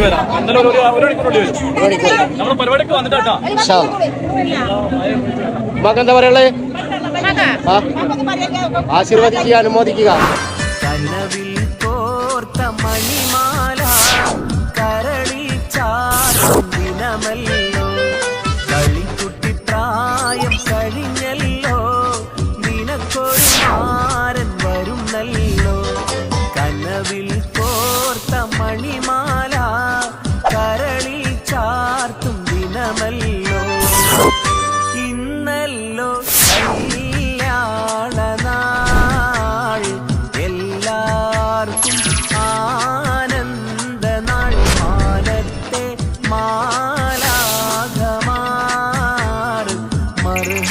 പരിപാടിക്ക് ഒരു ഒരു നമ്മൾ പറയുള്ളേ ആശീർവദിക്കുക അനുമോദിക്കുക. കോർത്ത മണിമാല കരളി ദിനമല്ലോ ഇന്നല്ലോ കല്യാണനാൾ എല്ലാവർക്കും ആനന്ദനാൾ. മർഹ